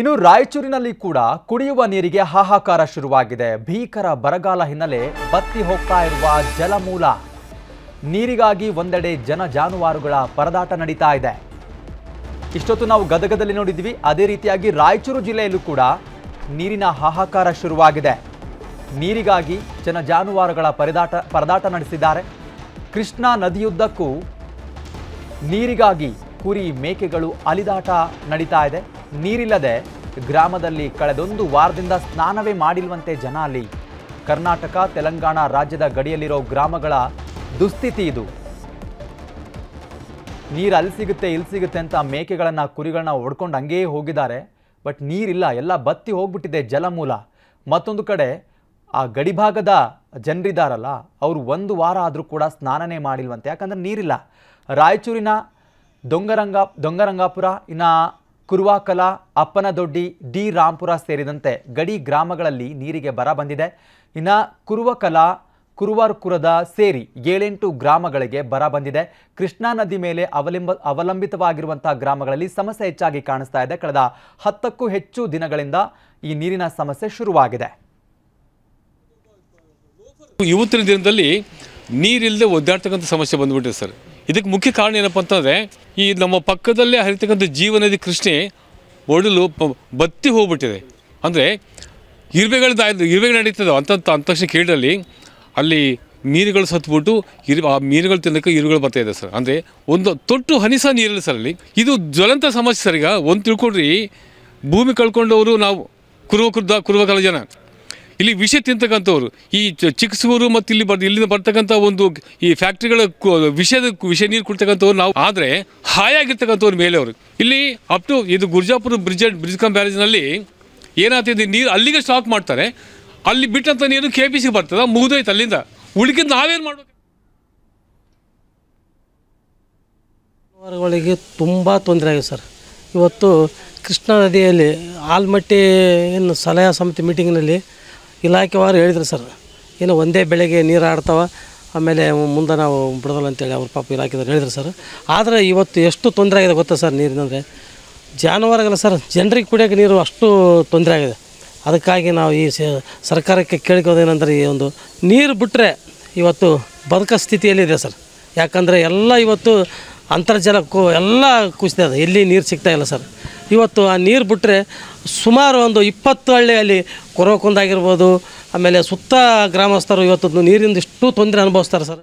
ಇನ್ನು ರಾಯಚೂರಿನಲ್ಲಿ ಕೂಡ ಕುಡಿಯುವ ನೀರಿಗೆ ಹಾಹಾಕಾರ ಶುರುವಾಗಿದೆ. ಭೀಕರ ಬರಗಾಲ ಹಿನ್ನೆಲೆ ಬತ್ತಿ ಹೋಗ್ತಾ ಇರುವ ಜಲಮೂಲ. ನೀರಿಗಾಗಿ ಒಂದೆಡೆ ಜನ ಜಾನುವಾರುಗಳ ಪರದಾಟ ನಡೀತಾ ಇದೆ. ಇಷ್ಟೊತ್ತು ನಾವು ಗದಗದಲ್ಲಿ ನೋಡಿದ್ವಿ, ಅದೇ ರೀತಿಯಾಗಿ ರಾಯಚೂರು ಜಿಲ್ಲೆಯಲ್ಲೂ ಕೂಡ ನೀರಿನ ಹಾಹಾಕಾರ ಶುರುವಾಗಿದೆ. ನೀರಿಗಾಗಿ ಜನ ಜಾನುವಾರುಗಳ ಪರದಾಟ ಪರದಾಟ ನಡೆಸಿದ್ದಾರೆ. ಕೃಷ್ಣಾ ನದಿಯುದ್ದಕ್ಕೂ ನೀರಿಗಾಗಿ ಕುರಿ ಮೇಕೆಗಳು ಅಲಿದಾಟ ನಡೀತಾ ಇದೆ. ನೀರಿಲ್ಲದೆ ಗ್ರಾಮದಲ್ಲಿ ಕಳೆದೊಂದು ವಾರದಿಂದ ಸ್ನಾನವೇ ಮಾಡಿಲ್ವಂತೆ ಜನ ಅಲ್ಲಿ. ಕರ್ನಾಟಕ, ತೆಲಂಗಾಣ ರಾಜ್ಯದ ಗಡಿಯಲ್ಲಿರೋ ಗ್ರಾಮಗಳ ದುಸ್ಥಿತಿ ಇದು. ನೀರು ಅಲ್ಲಿ ಸಿಗುತ್ತೆ, ಇಲ್ಲಿ ಸಿಗುತ್ತೆ ಅಂತ ಮೇಕೆಗಳನ್ನು, ಕುರಿಗಳನ್ನ ಹೊಡ್ಕೊಂಡು ಹಂಗೇ ಹೋಗಿದ್ದಾರೆ. ಬಟ್ ನೀರಿಲ್ಲ, ಎಲ್ಲ ಬತ್ತಿ ಹೋಗ್ಬಿಟ್ಟಿದೆ ಜಲಮೂಲ ಮತ್ತೊಂದು ಕಡೆ ಆ ಗಡಿಭಾಗದ ಜನರಿದ್ದಾರಲ್ಲ ಅವರು ಒಂದು ವಾರ ಆದರೂ ಕೂಡ ಸ್ನಾನನೇ ಮಾಡಿಲ್ವಂತೆ. ಯಾಕಂದ್ರೆ ನೀರಿಲ್ಲ. ರಾಯಚೂರಿನ ದೊಂಗರಂಗ, ದೊಂಗರಂಗಾಪುರ, ಇನ್ನು ಕುರುವಾಕಲ, ಅಪ್ಪನದೊಡ್ಡಿ, ಡಿ ರಾಂಪುರ ಸೇರಿದಂತೆ ಗಡಿ ಗ್ರಾಮಗಳಲ್ಲಿ ನೀರಿಗೆ ಬರ ಬಂದಿದೆ. ಇನ್ನು ಕುರುವಕಲ, ಕುರುವಾರ್ಕುರದ ಸೇರಿ ಏಳೆಂಟು ಗ್ರಾಮಗಳಿಗೆ ಬರ ಬಂದಿದೆ. ಕೃಷ್ಣಾ ನದಿ ಮೇಲೆ ಅವಲಂಬ ಅವಲಂಬಿತವಾಗಿರುವಂತಹ ಗ್ರಾಮಗಳಲ್ಲಿ ಸಮಸ್ಯೆ ಹೆಚ್ಚಾಗಿ ಕಾಣಿಸ್ತಾ ಇದೆ. ಕಳೆದ ಹತ್ತಕ್ಕೂ ಹೆಚ್ಚು ದಿನಗಳಿಂದ ಈ ನೀರಿನ ಸಮಸ್ಯೆ ಶುರುವಾಗಿದೆ. ಇವತ್ತಿನ ದಿನದಲ್ಲಿ ನೀರಿಲ್ಲದೆ ಒದ್ದಾಡ್ತಕ್ಕಂಥ ಸಮಸ್ಯೆ ಬಂದ್ಬಿಟ್ಟಿದೆ ಸರ್. ಇದಕ್ಕೆ ಮುಖ್ಯ ಕಾರಣ ಏನಪ್ಪ ಅಂತಂದರೆ, ಈ ನಮ್ಮ ಪಕ್ಕದಲ್ಲೇ ಹರಿತಕ್ಕಂಥ ಜೀವನದಿ ಕೃಷ್ಣೆ ಒಡಲು ಬತ್ತಿ ಹೋಗ್ಬಿಟ್ಟಿದೆ. ಅಂದರೆ, ಇರುವೆಗಳು ಇರುವೆಗಳು ನಡೀತದೆ ಅಂತ ತಕ್ಷಣ ಕೇಳಲ್ಲಿ ಅಲ್ಲಿ ಮೀನುಗಳು ಸತ್ಬಿಟ್ಟು ಇರು ಆ ಮೀನುಗಳು ತಿನ್ನೋಕೆ ಇರುಗಳು ಬರ್ತಾ ಇದೆ ಸರ್. ಅಂದರೆ, ಒಂದು ತೊಟ್ಟು ಹನಿ ಸಹ ನೀರಿಲ್ಲ ಸರ್ ಅಲ್ಲಿ. ಇದು ಜ್ವಲಂತ ಸಮಸ್ಯೆ ಸರ್ ಈಗ. ಒಂದು ತಿಳ್ಕೊಡ್ರಿ ಭೂಮಿ ಕಳ್ಕೊಂಡವರು ನಾವು ಕುರುವ ಕುರ್ದ ಜನ ಇಲ್ಲಿ ವಿಷ ತಿಂತಕ್ಕಂಥವ್ರು. ಈ ಚಿಕ್ಕಸೂರು ಮತ್ತು ಇಲ್ಲಿ ಬರ್, ಇಲ್ಲಿಂದ ಬರ್ತಕ್ಕಂಥ ಒಂದು ಈ ಫ್ಯಾಕ್ಟ್ರಿಗಳ ಕು- ವಿಷದ ವಿಷ ನೀರು ಕುಡ್ತಕ್ಕಂಥವ್ರು ನಾವು. ಆದರೆ ಹಾಯಾಗಿರ್ತಕ್ಕಂಥವ್ರು ಮೇಲೆ ಅವರು ಇಲ್ಲಿ ಅಪ್ ಟು ಇದು ಗುರ್ಜಾಪುರ ಬ್ರಿಡ್ಜ್ ಬ್ರಿಡ್ಜ್ ಕಮ್ ಬ್ಯಾರೇಜ್ನಲ್ಲಿ ಏನಾಗ್ತಿದೆ ನೀರು ಅಲ್ಲಿಗೆ ಸ್ಟಾಪ್ ಮಾಡ್ತಾರೆ. ಅಲ್ಲಿ ಬಿಟ್ಟಂಥ ನೀರು ಕೆ ಪಿ ಸಿ ಬರ್ತದೆ, ಮುಗಿದೋಯ್ತು ಅಲ್ಲಿಂದ. ಉಳಿಕಿದ್ದು ನಾವೇನು ಮಾಡ್ಬೇಕು? ಜಾನುವಾರುಗಳಿಗೆ ತುಂಬ ತೊಂದರೆ ಆಗಿದೆ ಸರ್. ಇವತ್ತು ಕೃಷ್ಣಾ ನದಿಯಲ್ಲಿ ಆಲ್ಮಟ್ಟಿ ಏನು ಸಲಹಾ ಸಮಿತಿ ಮೀಟಿಂಗ್ನಲ್ಲಿ ಇಲಾಖೆವಾರು ಹೇಳಿದ್ರು ಸರ್. ಏನು ಒಂದೇ ಬೆಳೆಗೆ ನೀರು ಆಡ್ತಾವ. ಆಮೇಲೆ ಮುಂದೆ ನಾವು ಬಿಡೋದಲ್ಲ ಅಂತೇಳಿ ಅವ್ರ ಪಾಪ ಇಲಾಖೆದವ್ರು ಹೇಳಿದ್ರು ಸರ್. ಆದರೆ ಇವತ್ತು ಎಷ್ಟು ತೊಂದರೆ ಆಗಿದೆ ಗೊತ್ತಾ ಸರ್ ನೀರಿನಂದರೆ? ಜಾನುವಾರುಗಳ ಸರ್ ಜನರಿಗೆ ಕುಡಿಯೋಕೆ ನೀರು ಅಷ್ಟು ತೊಂದರೆ ಆಗಿದೆ. ಅದಕ್ಕಾಗಿ ನಾವು ಈ ಸರ್ಕಾರಕ್ಕೆ ಕೇಳ್ಕೋದೇನೆಂದರೆ ಈ ಒಂದು ನೀರು ಬಿಟ್ಟರೆ ಇವತ್ತು ಬದುಕೋ ಸ್ಥಿತಿಯಲ್ಲಿದೆ ಸರ್. ಯಾಕಂದರೆ ಎಲ್ಲ ಇವತ್ತು ಅಂತರ್ಜಲಕ್ಕೂ ಎಲ್ಲ ಅದು ಎಲ್ಲಿ ನೀರು ಸಿಗ್ತಾ ಇಲ್ಲ ಸರ್. ಇವತ್ತು ಆ ನೀರು ಬಿಟ್ಟರೆ ಸುಮಾರು ಒಂದು ಇಪ್ಪತ್ತು ಹಳ್ಳಿಯಲ್ಲಿ ಕೊರೋಕುಂದಾಗಿರ್ಬೋದು ಆಮೇಲೆ ಸುತ್ತ ಗ್ರಾಮಸ್ಥರು ಇವತ್ತು ನೀರಿಂದ ಇಷ್ಟು ತೊಂದರೆ ಅನುಭವಿಸ್ತಾರೆ ಸರ್.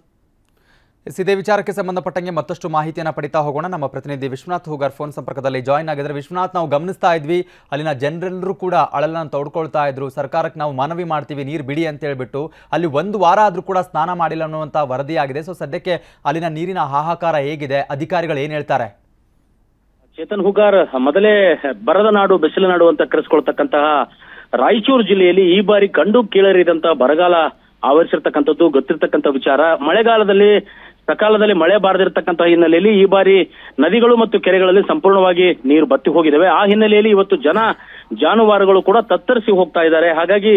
ಇದೇ ವಿಚಾರಕ್ಕೆ ಸಂಬಂಧಪಟ್ಟಂಗೆ ಮತ್ತಷ್ಟು ಮಾಹಿತಿಯನ್ನು ಪಡಿತಾ ಹೋಗೋಣ. ನಮ್ಮ ಪ್ರತಿನಿಧಿ ವಿಶ್ವನಾಥ್ ಹೂಗಾರ್ ಫೋನ್ ಸಂಪರ್ಕದಲ್ಲಿ ಜಾಯಿನ್ ಆಗಿದ್ದಾರೆ. ವಿಶ್ವನಾಥ್, ನಾವು ಗಮನಿಸ್ತಾ ಇದ್ವಿ, ಅಲ್ಲಿನ ಜನರೆಲ್ಲರೂ ಕೂಡ ಅಳಲನ್ನು ತೋಡ್ಕೊಳ್ತಾ ಇದ್ರು. ಸರ್ಕಾರಕ್ಕೆ ನಾವು ಮನವಿ ಮಾಡ್ತೀವಿ, ನೀರು ಬಿಡಿ ಅಂತ ಹೇಳ್ಬಿಟ್ಟು ಅಲ್ಲಿ ಒಂದು ವಾರ ಆದರೂ ಕೂಡ ಸ್ನಾನ ಮಾಡಿಲ್ಲ ಅನ್ನುವಂಥ ವರದಿಯಾಗಿದೆ. ಸೊ ಸದ್ಯಕ್ಕೆ ಅಲ್ಲಿನ ನೀರಿನ ಹಾಹಾಕಾರ ಹೇಗಿದೆ? ಅಧಿಕಾರಿಗಳು ಏನು ಹೇಳ್ತಾರೆ? ಚೇತನ್ ಹುಗಾರ್, ಮೊದಲೇ ಬರದ ನಾಡು, ಬೆಸಲ ನಾಡು ಅಂತ ಕರೆಸ್ಕೊಳ್ತಕ್ಕಂತಹ ರಾಯಚೂರು ಜಿಲ್ಲೆಯಲ್ಲಿ ಈ ಬಾರಿ ಕಂಡು ಕೇಳರಿದಂತಹ ಬರಗಾಲ ಆವರಿಸಿರ್ತಕ್ಕಂಥದ್ದು, ಗೊತ್ತಿರ್ತಕ್ಕಂಥ ವಿಚಾರ. ಮಳೆಗಾಲದಲ್ಲಿ, ಸಕಾಲದಲ್ಲಿ ಮಳೆ ಬಾರದಿರತಕ್ಕಂತಹ ಹಿನ್ನೆಲೆಯಲ್ಲಿ ಈ ಬಾರಿ ನದಿಗಳು ಮತ್ತು ಕೆರೆಗಳಲ್ಲಿ ಸಂಪೂರ್ಣವಾಗಿ ನೀರು ಬತ್ತಿ ಹೋಗಿದ್ದಾವೆ. ಆ ಹಿನ್ನೆಲೆಯಲ್ಲಿ ಇವತ್ತು ಜನ ಜಾನುವಾರುಗಳು ಕೂಡ ತತ್ತರಿಸಿ ಹೋಗ್ತಾ ಇದ್ದಾರೆ. ಹಾಗಾಗಿ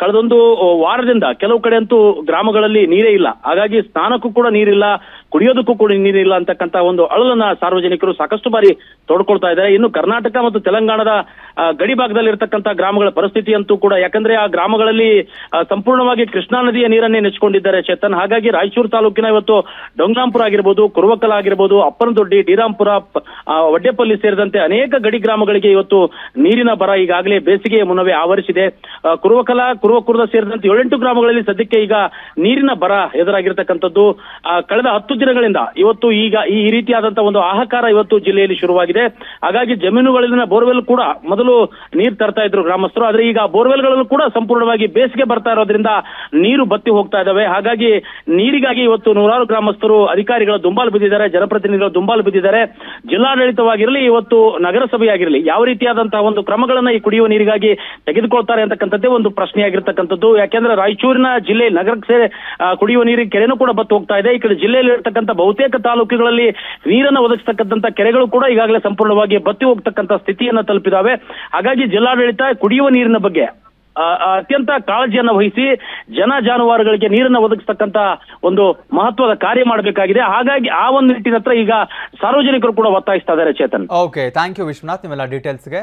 ಕಳೆದೊಂದು ವಾರದಿಂದ ಕೆಲವು ಕಡೆ ಅಂತೂ ಗ್ರಾಮಗಳಲ್ಲಿ ನೀರೇ ಇಲ್ಲ. ಹಾಗಾಗಿ, ಸ್ನಾನಕ್ಕೂ ಕೂಡ ನೀರಿಲ್ಲ. ಕುಡಿಯೋದಕ್ಕೂ ಕೂಡ ನೀರಿಲ್ಲ ಅಂತಕ್ಕಂತ ಒಂದು ಅಳಲನ್ನ ಸಾರ್ವಜನಿಕರು ಸಾಕಷ್ಟು ಬಾರಿ ತೋಡ್ಕೊಳ್ತಾ ಇದ್ದಾರೆ. ಇನ್ನು ಕರ್ನಾಟಕ ಮತ್ತು ತೆಲಂಗಾಣದ ಗಡಿ ಭಾಗದಲ್ಲಿ ಇರತಕ್ಕಂತ ಗ್ರಾಮಗಳ ಪರಿಸ್ಥಿತಿ ಅಂತೂ ಕೂಡ, ಯಾಕಂದ್ರೆ ಆ ಗ್ರಾಮಗಳಲ್ಲಿ ಸಂಪೂರ್ಣವಾಗಿ ಕೃಷ್ಣಾ ನದಿಯ ನೀರನ್ನೇ ನೆಚ್ಚಿಕೊಂಡಿದ್ದಾರೆ ಚೇತನ್. ಹಾಗಾಗಿ ರಾಯಚೂರು ತಾಲೂಕಿನ ಇವತ್ತು ಡೊಂಗ್ರಾಂಪುರ ಆಗಿರ್ಬೋದು, ಕುರುವಕಲ ಆಗಿರ್ಬೋದು, ಅಪ್ಪನದೊಡ್ಡಿ, ಡಿರಾಂಪುರ ವಡ್ಡೆಪಲ್ಲಿ ಸೇರಿದಂತೆ ಅನೇಕ ಗಡಿ ಗ್ರಾಮಗಳಿಗೆ ಇವತ್ತು ನೀರಿನ ಬರ ಈಗಾಗಲೇ ಬೇಸಿಗೆಯ ಮುನ್ನವೇ ಆವರಿಸಿದೆ. ಕುರುವಕಲ, ಕುರುವಕುರದ ಸೇರಿದಂತೆ ಏಳೆಂಟು ಗ್ರಾಮಗಳಲ್ಲಿ ಸದ್ಯಕ್ಕೆ ಈಗ ನೀರಿನ ಬರ ಎದುರಾಗಿರ್ತಕ್ಕಂಥದ್ದು. ಕಳೆದ ಹತ್ತು ದಿನಗಳಿಂದ ಇವತ್ತು ಈಗ ಈ ರೀತಿಯಾದಂತಹ ಒಂದು ಆಹಾಕಾರ ಇವತ್ತು ಜಿಲ್ಲೆಯಲ್ಲಿ ಶುರುವಾಗಿದೆ. ಹಾಗಾಗಿ ಜಮೀನುಗಳಲ್ಲಿನ ಬೋರ್ವೆಲ್ ಕೂಡ ಮೊದಲು ನೀರು ತರ್ತಾ ಇದ್ರು ಗ್ರಾಮಸ್ಥರು. ಆದ್ರೆ ಈಗ ಬೋರ್ವೆಲ್ಗಳಲ್ಲೂ ಕೂಡ ಸಂಪೂರ್ಣವಾಗಿ ಬೇಸಿಗೆ ಬರ್ತಾ ಇರೋದ್ರಿಂದ ನೀರು ಬತ್ತಿ ಹೋಗ್ತಾ ಇದಾವೆ. ಹಾಗಾಗಿ ನೀರಿಗಾಗಿ ಇವತ್ತು ನೂರಾರು ಗ್ರಾಮಸ್ಥರು ಅಧಿಕಾರಿಗಳ ದುಂಬಾಲು ಬಿದ್ದಿದ್ದಾರೆ, ಜನಪ್ರತಿನಿಧಿಗಳ ದುಂಬಾಲು ಬಿದ್ದಿದ್ದಾರೆ. ಜಿಲ್ಲಾಡಳಿತವಾಗಿರಲಿ, ಇವತ್ತು ನಗರಸಭೆಯಾಗಿರಲಿ, ಯಾವ ರೀತಿಯಾದಂತಹ ಒಂದು ಕ್ರಮಗಳನ್ನ ಈ ಕುಡಿಯುವ ನೀರಿಗಾಗಿ ತೆಗೆದುಕೊಳ್ತಾರೆ ಅಂತಕ್ಕಂಥದ್ದೇ ಒಂದು ಪ್ರಶ್ನೆಯಾಗಿರ್ತಕ್ಕಂಥದ್ದು. ಯಾಕೆಂದ್ರೆ ರಾಯಚೂರಿನ ಜಿಲ್ಲೆ ನಗರಕ್ಕೆ ಕುಡಿಯುವ ನೀರಿಗೆ ಕೆರೆನೂ ಕೂಡ ಬತ್ತು ಹೋಗ್ತಾ ಇದೆ. ಈ ಕಡೆ ಜಿಲ್ಲೆಯಲ್ಲಿ ಇರ್ತಕ್ಕಂಥ ಬಹುತೇಕ ತಾಲೂಕುಗಳಲ್ಲಿ ನೀರನ್ನು ಒದಗಿಸತಕ್ಕಂಥ ಕೆರೆಗಳು ಕೂಡ ಈಗಾಗಲೇ ಸಂಪೂರ್ಣವಾಗಿ ಬತ್ತಿ ಹೋಗ್ತಕ್ಕಂಥ ಸ್ಥಿತಿಯನ್ನ ತಲುಪಿದಾವೆ. ಹಾಗಾಗಿ ಜಿಲ್ಲಾಡಳಿತ ಕುಡಿಯುವ ನೀರಿನ ಬಗ್ಗೆ ಅತ್ಯಂತ ಕಾಳಜಿಯನ್ನು ವಹಿಸಿ ಜನ ಜಾನುವಾರುಗಳಿಗೆ ನೀರನ್ನ ಒದಗಿಸ್ತಕ್ಕಂತ ಒಂದು ಮಹತ್ವದ ಕಾರ್ಯ ಮಾಡಬೇಕಾಗಿದೆ. ಹಾಗಾಗಿ ಆ ಒಂದು ನಿಟ್ಟಿನ ಹತ್ರ ಈಗ ಸಾರ್ವಜನಿಕರು ಕೂಡ ಒತ್ತಾಯಿಸ್ತಾ ಇದ್ದಾರೆ, Chetan. Okay thank you Vishwanath, ನಿಮ್ಮೆಲ್ಲ ಡೀಟೇಲ್ಸ್ಗೆ